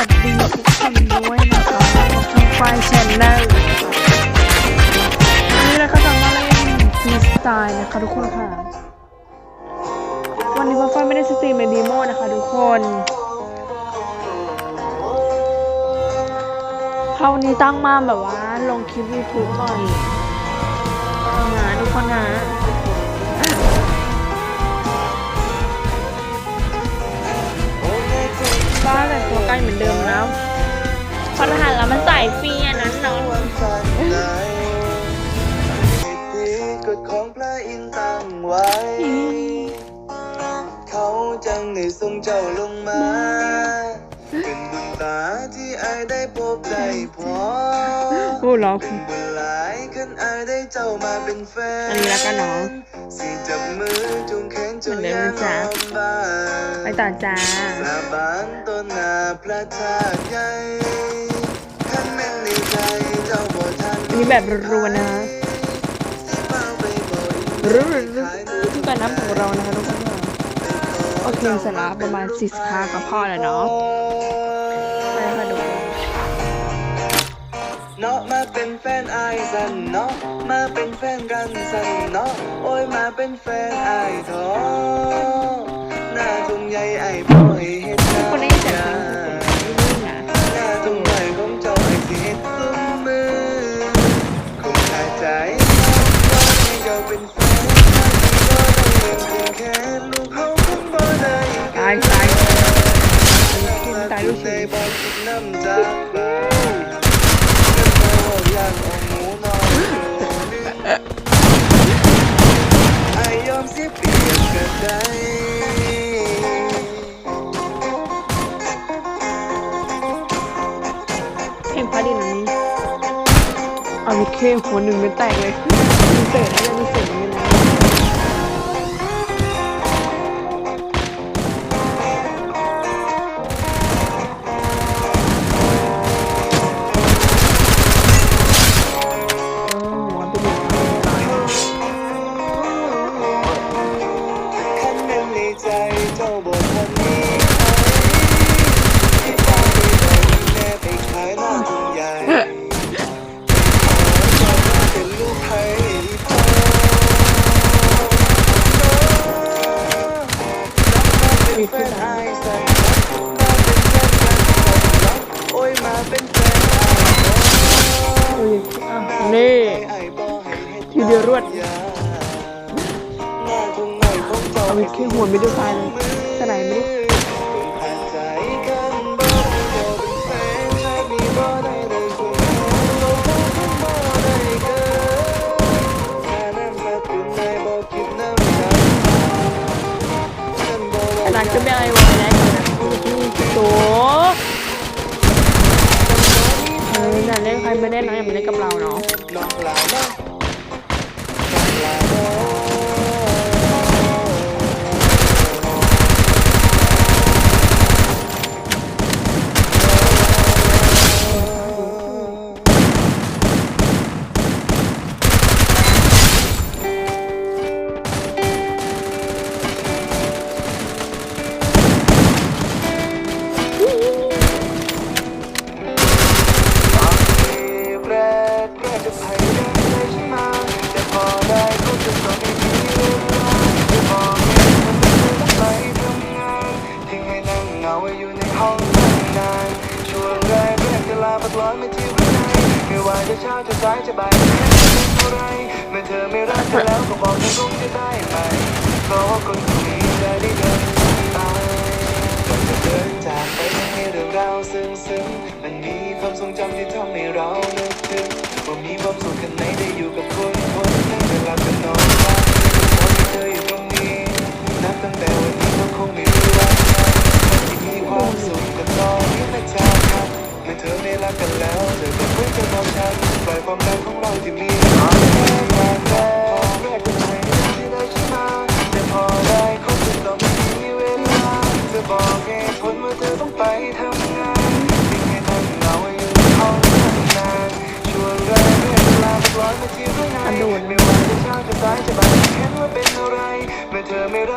วัสดีทุกคนด้วยนะคะช่องไฟแชนแนลวันนี้เราก็จะมาเล่นฟรีสไตล์นะคะทุกคนค่ะ วันนี้พ่อไฟไม่ได้สตรีมเป็นดีโมนะคะทุกคนคราวนี้ตั้งมาแบบว่าลงคลิป YouTube หน่อยนะทุกคนนะ บ้านแต่งตัวใกล้เหมือนเดิมแล้วพอทหารแล้วมันใส่ฟรีอันนั้นเนาะกฎของพระอินทร์ตั้งไว้ เขาจังได้ส่งเจ้าลงมาเป็นบุญตาที่ อายได้พบได้พอพูดเหรอเป็นบุญหลายขันอายได้เจ้ามาเป็นแฟนอันนี้แล้วกันเนาะสิจับมือจูงแขนจูงเหมือนเดิมยานะจ๊ะล้อมบ้านไปต่อจ้าสาบานต้นหน้าพระธาตุใหญ่ขันแม่นในใจเจ้าบ่ทันอันนี้แบบรัวๆนะคะสิเฝ้าไปบ่อยรัวๆทุกการนับของเรานะคะทุกคนค่ะโอเคเสร็จแล้วประมาณ45กับพ่อแล้วเนาะ เนาะมาเป็นแฟนไอายสันเนาะมาเป็นแฟนกันสันเนาะโอ้ยมาเป็นแฟนไอทอหน้าทุ่งใหญ่ไอ้บ่อยเฮ็ดกคนได้เสียงเพลงของผมนี่นะหน้าทุ่งใหญ่ของเจ้าไอ้สิเฮ็ดซุ้มมือคงขาดใจว่าให้เจ้าเป็นแฟนถ้าสิบ่ได้เงินเพียงแค่ลูกเขาคงบ่ได้ตายตายตายลูกในชิ้นบ่คิดน้ำจากบ้า อ้ยอมเสียเปรียบก็ได้เพลงพระดินอันนี้เอาลิเคหัวหนึ่งเป็นแตกเลย ด เอาแค่หัวไม่ได้ตายเลย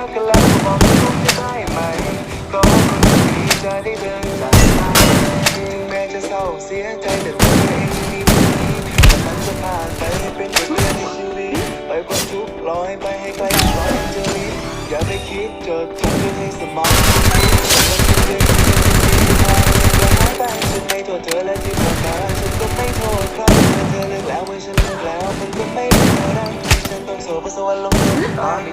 กกันแล้วก็บอกเธอคงจะได้ไหมก็คนดีจะได้เดินจากไปเศร้าเสียใจแต่ตัวเองยังมีวันนี้แต่มันจะผ่านไปเป็นบทเรียนในชีวิตไปความทุกข์ลอยไปให้ไกลลอยเจอลิอย่าไปคิดจดจำให้สมองคิดมันเป็นเรื่องที่ดีพอเลยจะหาแต่ฉันไม่โทษเธอและที่ผ่านมาฉันก็ไม่โทษใครเมื่อเธอเลือกแล้วเมื่อฉันเลือกแล้วมันก็ไม่เป็นอะไรที่ฉันต้องโศกสวรรค์ลงโทษตอนไ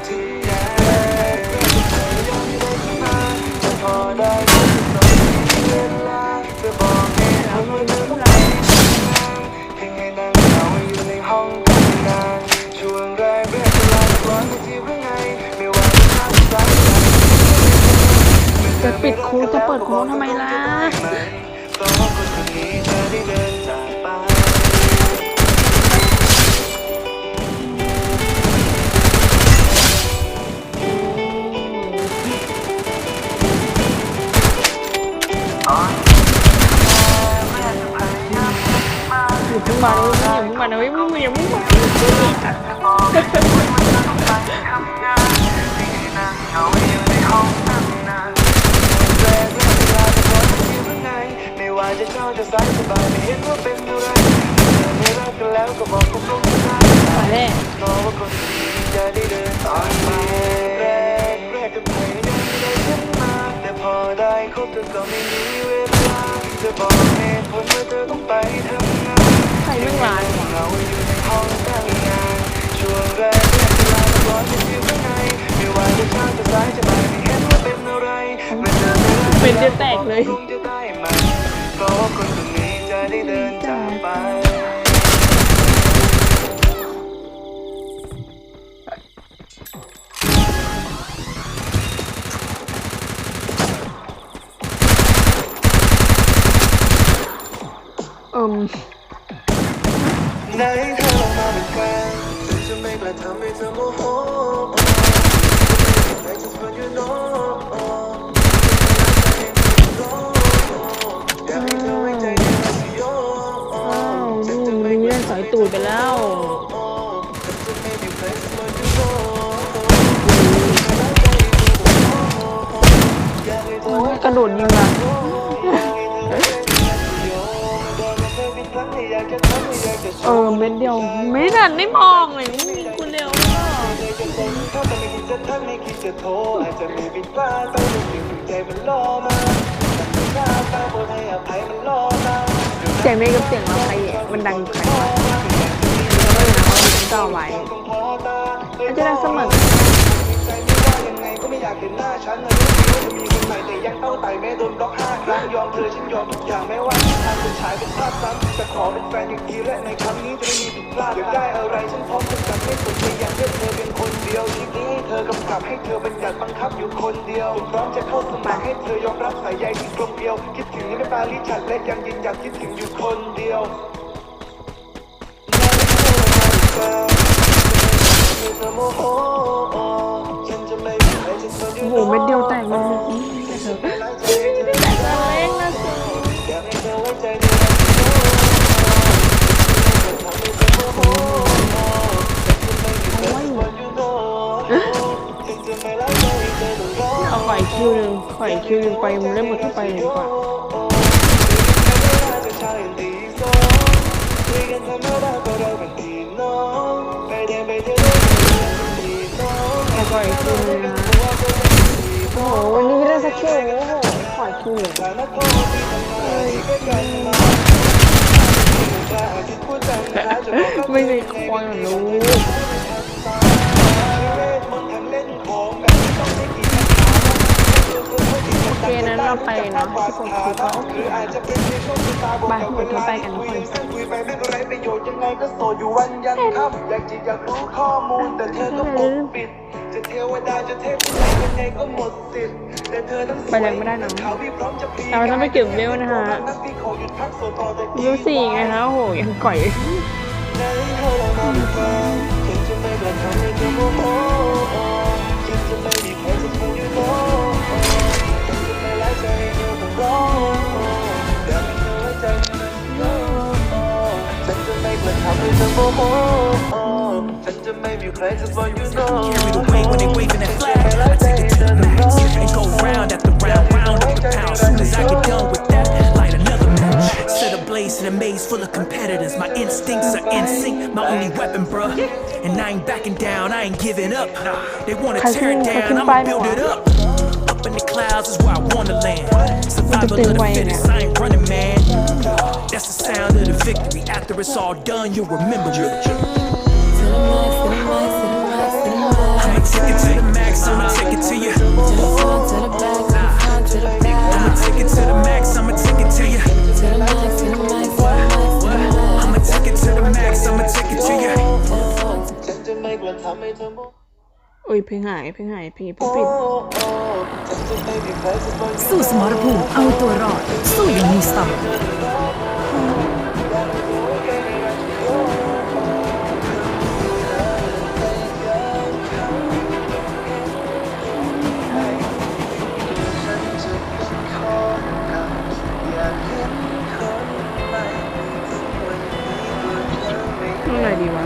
จะปิดคูจะเปิดคูทำไมล่ะก็คนคนนี้เธอได้เดินจากไปอย่าเพิ่งมาเลยอย่าเพิ่งมาเลยมึงอย่าเพิ่งมาไม่ว่าจะเช้าจะสายสบายไม่เห็นว่าเป็นอะไรไม่รักกัน แล้วก็บอกตรงๆนะไปแน่รอว่าคนดีจะได้เดินต่อไปแรกแรกก็พยายามได้ฉันมาแต่พอได้คบเธอก็ไม่มีเวลาจะบอกเหตุผลว่าเธอต้องไปทำงานใครไม่มาเลยวะเราอยู่ในห้องแต่งงานช่วงแรกแรกเวลาร้อนจะอยู่ข้างในไม่ว่าจะเช้าจะสายจะบ่ายไม่เห็นว่าเป็นอะไรเมื่อเธอไม่รักเป็นเดือดแตกเลย คงจะได้ไหม เพราะว่าคนคนนี้จะได้เดินจากไป เอิ่มไหนเธอ จะโทรอาจจะมีผิดพลาดไปหนึ่งถึงใจมันล่อมาแต่ไม่กล้าตาบนให้อภัยมันล่อมาเสียงเมฆกับเสียงเราใครมันดังใครวะแล้วก็เลยนะว่ามันจะเอไว้อาอาจจะดังเสมอ อยากเห็นหน้าฉันนะรู้ว่าจะมีคนใหม่แต่ยังเต้าไต่แม่โดนบล็อกห้าครั้งยอมเธอฉันยอมทุกอย่างแม้ว่าที่ทางจะฉายเป็นภาพซ้ำแต่ขอเป็นแฟนอีกทีและในครั้งนี้จะไม่มีผิดพลาดอยากได้อะไรฉันพร้อมจะจัดไม่สนใจอยากเลือกเธอเป็นคนเดียวชีวิตนี้ให้เธอกำกับให้เธอบัญญัติบังคับอยู่คนเดียวพร้อมจะเข้าสมัครให้เธอยอมรับสายใยที่กลมเกลียวคิดถึงไม่ปาลิฉันและยังยืนหยัดคิดถึงอยู่คนเดียว โอ้โหเม็ดเดียวแตกเลยเอแต่ละเล่นนะสิเอาขออีกคิวหนึ่งขออีกคิวหนึ่งไปมึงเล่นหมดทุกไปเลยดีกว่าขออีกคิว วันนี้ไม่ได้สักคิวโอ้โหขออีกคิวหนึ่งไม่มีควรรู้โอ เคนั้นเราไปเนาะที่ผมคิดว่าโอเคบายทุกคนเขาไปกันทุกคนคุยไปไม่ไรประโยชน์ยังไงก็โสดอยู่วันยังค่ำอยากจีอยากรู้ข้อมูลแต่เธอก็ปกปิดจะเทวดาจะเทพที่ไหนยังไงก็หมดสิทธิ์แต่เธอทั้งสวยไปแรงไม่ได้นะเขาพี่พร้อมจะพลีแต่ว่าถ้าไม่เก็บเวลนะฮะนักที่ขอหยุดพักโสดต่อจากนี้รู้สี่ไงคะโอ้โหยังก่อย อต้องร้องอยากให้เธอไว้ใจในนั้นโน้ฉันจะไม่กระทำให้เธอโมโหฉันจะไม่มีใครสักคนอยู่โน้ Carry the weight when they waving that flag. I take it to the max and go round after round, round up the pound. Soon as I get done with that, light another match. Set a in a maze full of competitors. My instincts are in sync, my only weapon, bruh. And I ain't backing down, I ain't giving up. They wanna tear it down, I'ma build it up. Up in the clouds is where I wanna land. Survival of the fittest, I ain't running, man. That's the sound of the victory. After it's all done, you'll remember me. I'ma take it to the max, I'ma take it to you. I'ma take it to the max, I'ma take it to you. I'ma take it to the max, I'ma take it to you. โอ้ยเพลงหายเพลงหายเพลงผู้ปิดสู้สมรภูมิเอาตัวรอดสู้อย่างมีสตล์นู่นไหนดีวะ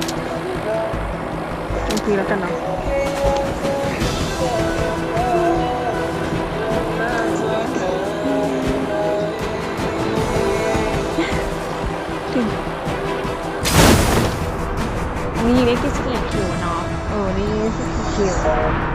บางทีแล้วกันเนาะ นี่ได้ที่สกีคิวเนาะเออนี่สกีคิว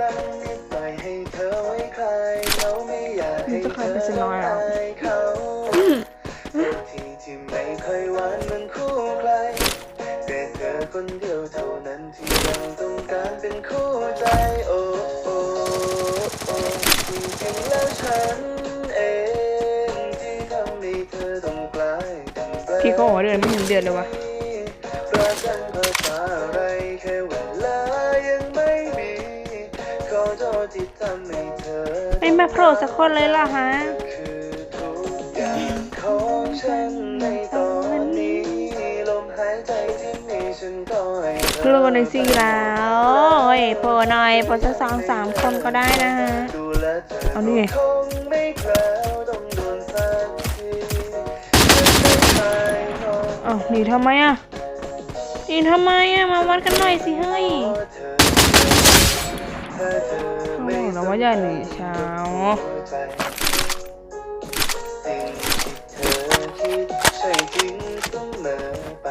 ตังค์นิดหน่อยให้เธอไว้ใครเขาไม่อยากให้เธออายเขาทีที่ไม่ค่อยหวานเหมันคู่ใครแต่เธอคนเดียวเท่านั้นที่ยังต้องการเป็นคู่ใจโอ้โอ้โอ้จริงๆแล้วฉันเองที่ทำให้เธอต้องกลายเป็นแปลกพี่ก็บอกว่าเดือนไม่ถึงเดือนเลยวะ ไม่มาโผล่สักคนเลยล่ะฮะคือทุกอย่างของฉันในตอนนี้ลมหายใจที่มีฉันก็ให้เธกลัวในอยสิแล้วโอ้ยโผล่หน่อยโผล่สักสองสามคนก็ได้นะฮะดูแลเธอเอานี่ไงคงไม่แคล้วต้องโดนสักทีจะไม่หายงอนอ้าวหนีทำไมอะหนีทำไมอะ มาวัดกันหน่อยสิเฮ้ย เราะเธอถ้าเธอไม่โอ้เราว่าอย่าหนีเช้าใจสิ่งที่เธอคิดใช่จริงเสมอไป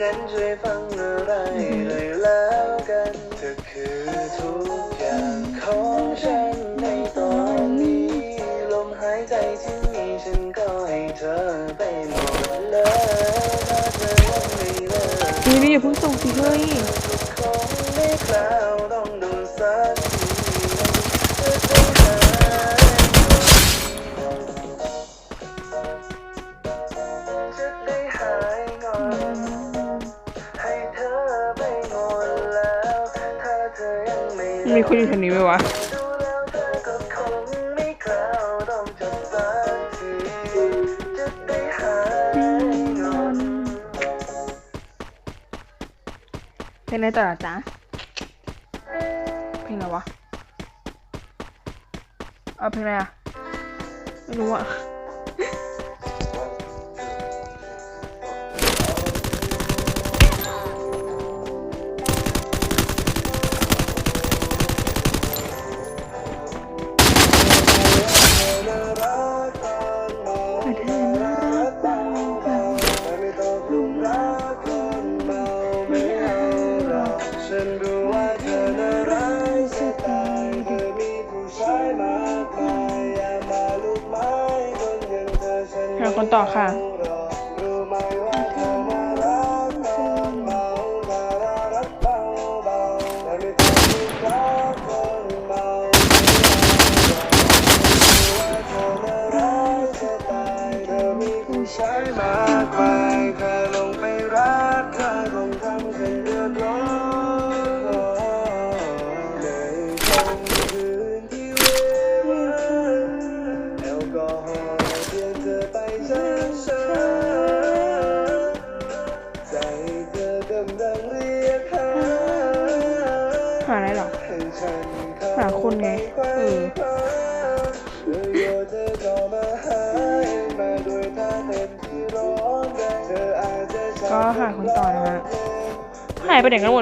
งั้นช่วยฟังอะไรเลยแล้วกันเธอคือทุกอย่างของฉันในตอนนี้ ลมหายใจที่มีฉันก็ให้เธอไปหมดเลยถ้าเธอยังไม่เลิกนี่นี่อย่าเพิ่งส่งสิเฮ้ย คนอยู่แถวนี้ไหมวะดูแล้วเธอก็คงไม่คลาวต้องจบสักทีจะได้หายงอนเพลงอะไรต่อจ๊ะเพลงอะไรวะเอาเพลงอะไรอะ ไม่รู้อะ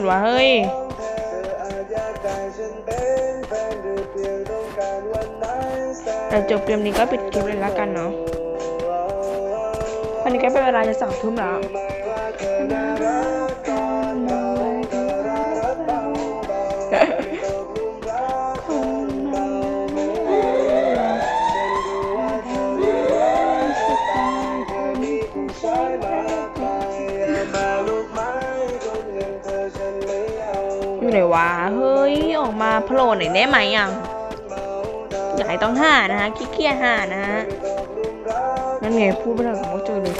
ดวะเฮ้ยแฟนหรือเพียงต้องการวันนั้นแสนแต่จบเกมนี้ก็ปิดคลิปเลยละกันเนาะวันนี้ก็เป็นเวลาจะสองทุ่มแล้ว วะ เฮ้ย ออกมาโผล่หน่อยได้ไหมยังอย่าให้ต้องหานะฮะขี้เกียจหานะฮะนั่นไงพูดไปแล้วผมก็เจอเลย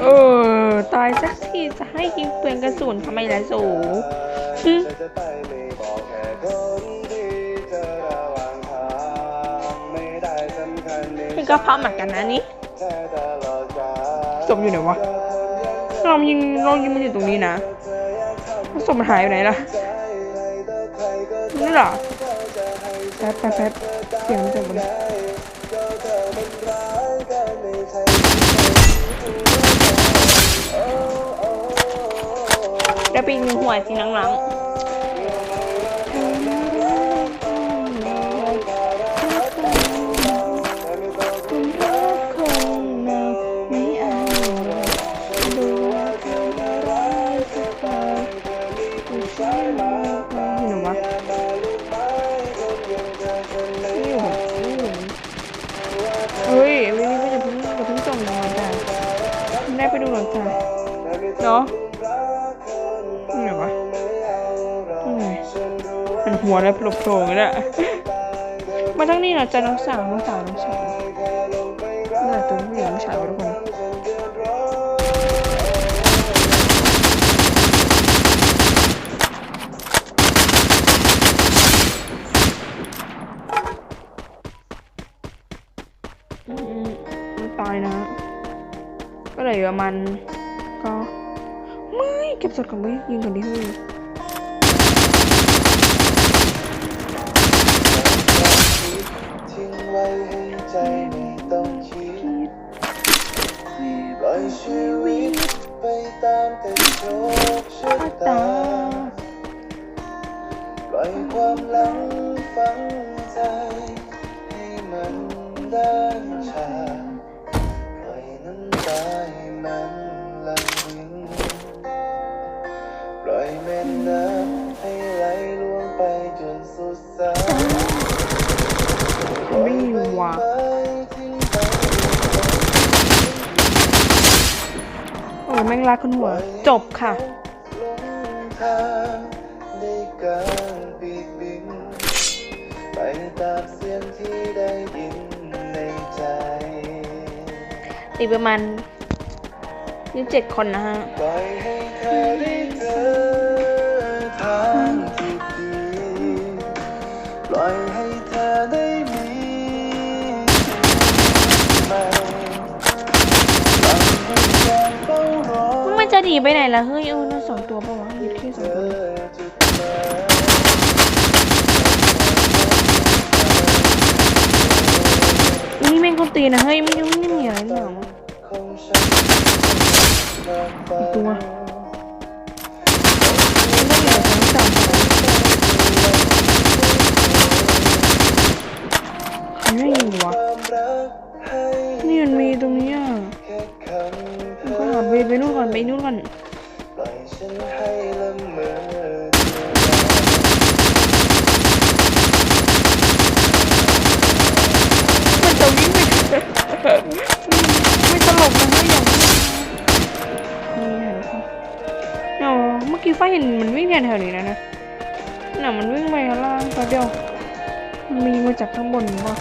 เออ ตายสักทีจะให้ยิงเปลืองกระสุนทำไมล่ะสูฮึ จะไปไม่บอกแค่คนที่เธอระหว่างทางไม่ได้สำคัญในนี่ก็เพราะเหมือนกันนะนี่แค่ตลอดกาลศพอยู่ไหนวะเรายิงเรายิงมันอยู่ตรงนี้นะศพมันหายไปไหนล่ะนี่เหรอแป๊บแป๊บแป๊บเสียงมันจากบน ได้ไปยิงหัวสินังหลังอยู่ไหนวะไม่อยู่ไม่อยู่เฮ้ยวันนี้ก็จะเพิ่งจะเพิ่งส่งมาจ้ะได้ไปดูหน่อยจ้ะเนาะ หัวแล้วโผล่ๆกันอะมาทั้งนี้นะจ๊ะน้องสาวน้องสาวน้องสาวนี่แหละตัวผู้หญิงน้องสาวทุกคนอืมมันตายนะ ก็เลยประมาณก็ไม่เก็บสดก่อนไม่ยิงก่อนดิเฮ้ย ปล่อยความหลังฝังใจ ให้มันด้านชาปล่อยน้ำตาให้มันไหลรินปล่อยแม่น้ำให้ไหลล่วงไปจนสุดสายไม่ว่ะโอ้ยแม่งรักคนหัว จบค่ะ ยงที่ได้ยินในใจ ตีประมาณยี่สิบเจ็ดคนนะฮะ ปล่อยให้เธอได้เจอทางที่ดีปล่อยให้เธอได้มีใหม่ปล่อยให้ใจเฝ้ารอ มันจะหนีไปไหนล่ะ เฮ้ยเออน่าสองตัวปะวะยึดแค่สองตัว จุดหมาย นี่แม่งคนตีนะเฮ้ยไม่ยุ่งไม่เหนียวหนาวของฉันนอนฝันตัวไม่เหนียวทั้งสามสองใครได้ยินวะความรักให้นี่ไงมันมีตรงนี้อะก็หาไปไปนู่นก่อนไปนู่นก่อนีป้าเห็นมันวิ่งแถวนี้นะนะน่ะมันวิ่งไปข้างล่างแป๊บเดียวมันมีมาจากข้างบนป่ะ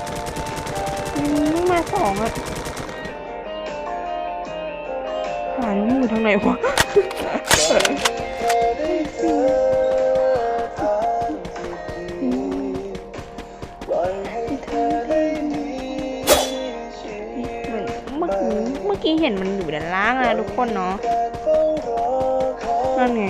มันวิ่งมาสองอะหาแล้วมันอทางไหนวะเมื่อกี้เมื่อกี้เห็นมันอยู่ด้านล่างอะทุกคนเนาะ นั่นไง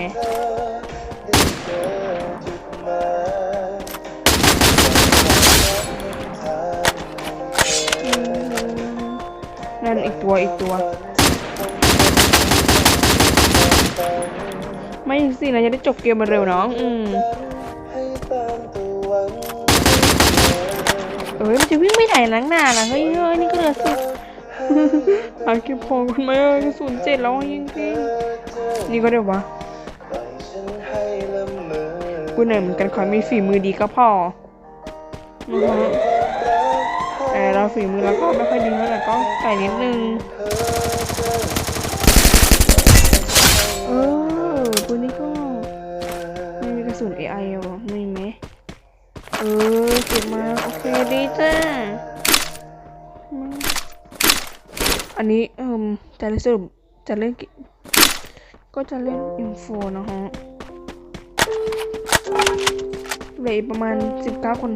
นั่นอีกตัวอีกตัว ไม่สิเราจะได้จบเกมมาเร็วน้อง อืมเอ้ยมันจะวิ่งไม่ไหนนักหนาล่ะเฮ้ยเฮ้ยนี่ก็เหลือสิบอาเก็บของกันไหมเอ้ยศูนย์เจ็ดแล้วยิงจริงนี่ก็เดี๋ยววะ กูเหนื่อยเหมือนกันขอให้มีฝีมือดีก็พออือฮะแต่เราฝีมือเราก็ไม่ค่อยดีเท่าไหร่ก็ใส่นิดนึงเออปืนนี้ก็ไม่มีกระสุน AI เหรอมีไหมเออเก็บมา โอเคดีจ้าอืมอันนี้เอ่มจะเล่นสรุปจะเล่นกิก็จะเล่นอินโฟนะฮะ เหลืออีกประมาณ19คน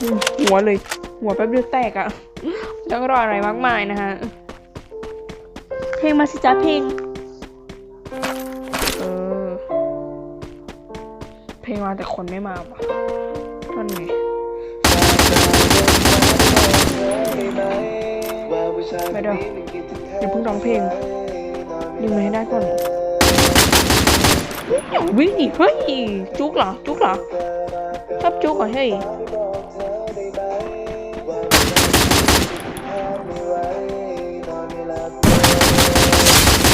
อืมหัวเลย หัวแป๊บเดียวแตกอะแล้วก็รออะไรมากมายนะฮะ เพลงมาสิจ้าเพลง เออ เพลงมาแต่คนไม่มาว่ะนั่นไงไม่ได้เดี๋ยวเพิ่งร้องเพลงดึงมาให้ได้ก่อน วิ่งดิเฮ้ยจุกเหรอจุกเหรอชอบจุกเหรอเฮ้ย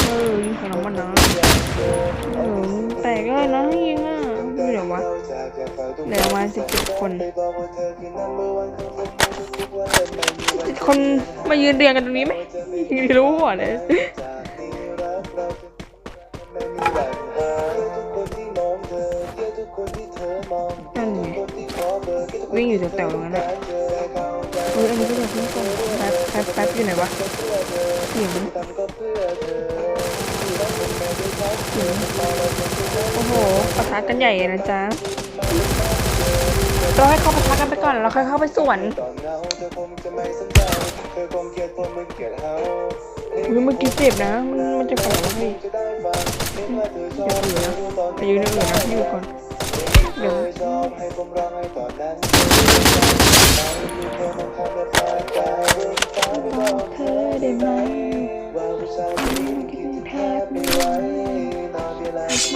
เออยิงขน้ำมันนะเออแต่ก็นะให้ยิงอะไม่เดี๋ยววะเหลือประมาณสิบเจ็ดคนสิบคนมายืนเรียงกันตรงนี้ไหมยิงดีรู้หัวเลย นั่นไงวิ่งอยู่แถวๆตรงนั้นแหละเอออันนี้ก็แบบนี้ก่อนแป๊บแป๊บแป๊บอยู่ไหนวะเสียงมันโอ้โหปะทะกันใหญ่นะจ๊ะเราให้เขาปะทะกันไปก่อนแล้วค่อยเข้าไปสวนอุ้ยเมื่อกี้เจ็บนะ มันมันจะแผลแล้วพี่จะได้ฟังเห็นว่าอชอบอย่าเผื่อนะไปยืนในอื่นนะอยู่ก่อน ห้ผมร้องให้ตอนนั้นเธอมันทำให้ปลายใจเรื่องฟ้าไม่บอกเธอได้ไหมว่าผู้ชายคนนี้มันคิดถึงแทบไม่ไหวนอนเวลาเจ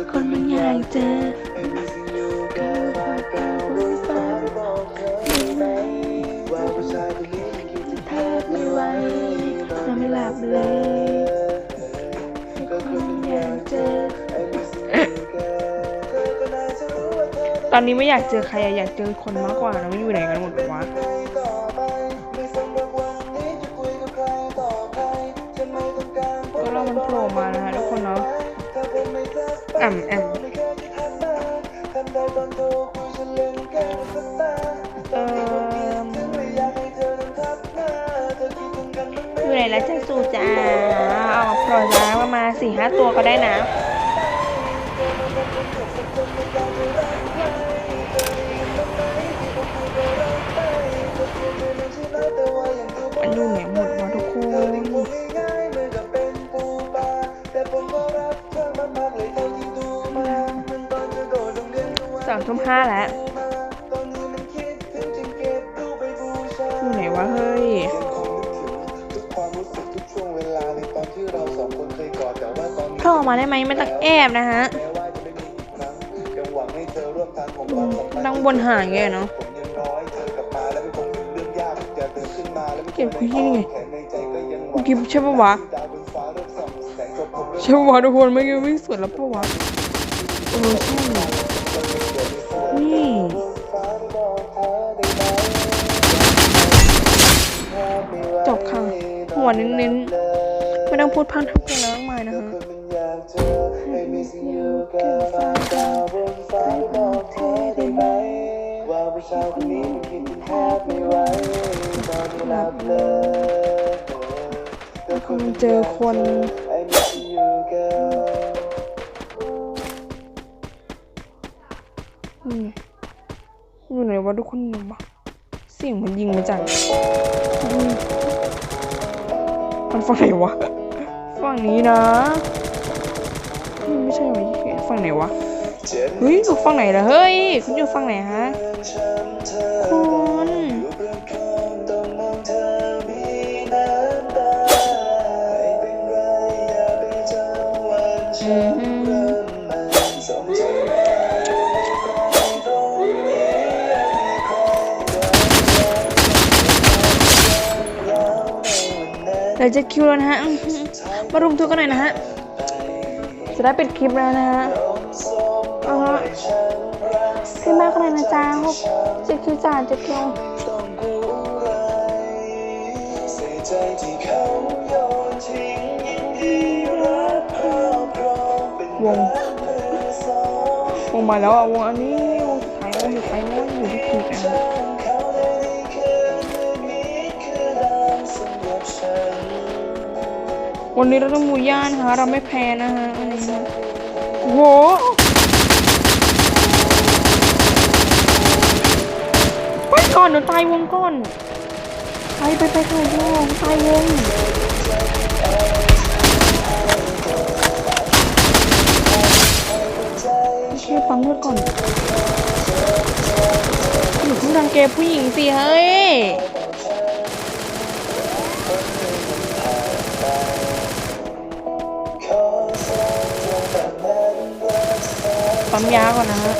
อคนมันอยากเจอไม่มีสิ่งอยู่แค่ภาพเก่าเรื่องฟ้าไม่บเธอได้ไหมว่าผู้ช ตอนนี้ไม่อยากเจอใครอยากเจอคนมากกว่านะไม่อยู่ไหนกันหมดหรอวะก็เรามันโผล่มานะฮะทุกคนเนาะแอมแอมอยู่ไหนแล้วจ้าสูจ้าเอาปล่อยจ้าประมาณสี่ห้าตัวก็ได้นะ สองทุ่มห้าแล้วอยู่ไหนวะเฮ้ยโผล่มาได้ไหมไม่ต้องแอบนะฮะแม้ว่าจะไม่มีอีกครั้งยังหวังให้เธอร่วมนั่งบนหางไงเนาะผมยังน้อยเธอกลับมาแล้วไม่คงเป็นเรื่องยากอยากเดินขึ้นมาแล้วไม่เก็บคุยยังไงแขนในใจก็ยังหวัเมื่องกี้ใช่ปะวะดาวบนฟ้าเริ่มส่องแสงกับผมเริ่มใช่ปะวะทุกคนไม่อกี้วิ่งสวนแล้วปะวะเออใช่ หัวเน้นๆ ไม่ต้องพูดพร่ำทำเพลงแล้วมากมายนะคะมันอยากเจอให้มีสิ่งอยู่กับฟ้าดาวบนฟ้าบอกเธอได้ไหมว่าผู้ชายคนนี้มันคิดแทบไม่ไหวตอนหลับเลยคงเจอคนอ้มีสิ่งอยู่กันี่อยู่ไหนวะทุกคนอยู่ปะเสียงมันยิงมาจากอื มันฝั่งไหนวะ ฝั่งนี้นะ ไม่ใช่ไหมฝั่งไหนวะเจ็บเฮ้ยอยู่ฝั่งไหนล่ะเฮ้ย คุณอยู่ฝั่งไหนฮะ เราในวันนั้นเดี๋ยวจะคิวแล้วนะฮะ มารุมทุกกันหน่อยนะฮะ จะได้ป็นคลิปแล้วนะฮะอ่าฮะขึ้นมากเลยนะจ๊ะหกเจ็ดคิวจ้าเจ็ดคิววงวงมาแล้วอะวงอันนี้วงสุดท้ายวงสุดท้ายนู่นอยู่ที่คิวกัน วันนี้เราต้องมูย่านนะคะเราไม่แพ้นะฮะอันนี้โอ้โหไปก่อนเดี๋ยวตายวงก่อน ไปไปไปค่ะโยงตายวงโอเคฟังเลือดก่อนอยู่ข้างรังเกผู้หญิงสิเฮ้ย ปั๊มยาก่อนนะฮะ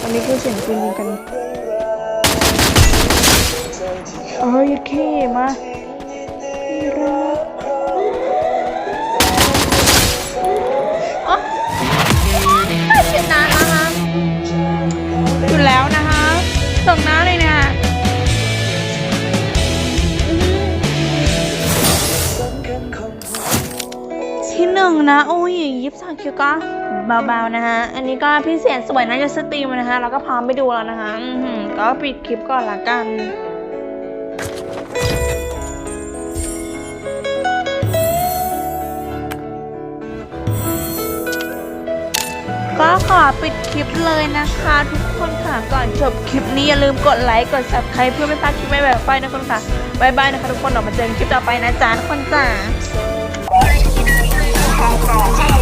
ตอนนี้คือเสียงปืนยิงกันเอ้ยเคมา นะโอ้ยยิบสามคิวก็เบาๆนะฮะ อันนี้ก็พี่เสียนสวยนะจะสตรีมนะฮะแล้วก็พร้อมไปดูแล้วนะคะอือหือก็ปิดคลิปก่อนละกันก็ขอปิดคลิปเลยนะคะ ทุกคนค่ะก่อนจบคลิปนี้อย่าลืมกดไลค์กด subscribe เพื่อไม่พลาดคลิปใหม่ๆไปนะคนค่ะบายบายนะคะทุกคนเรามาเจอกันคลิปต่อไปนะจ๊ะทุกคนจ้า กรอกที่โดน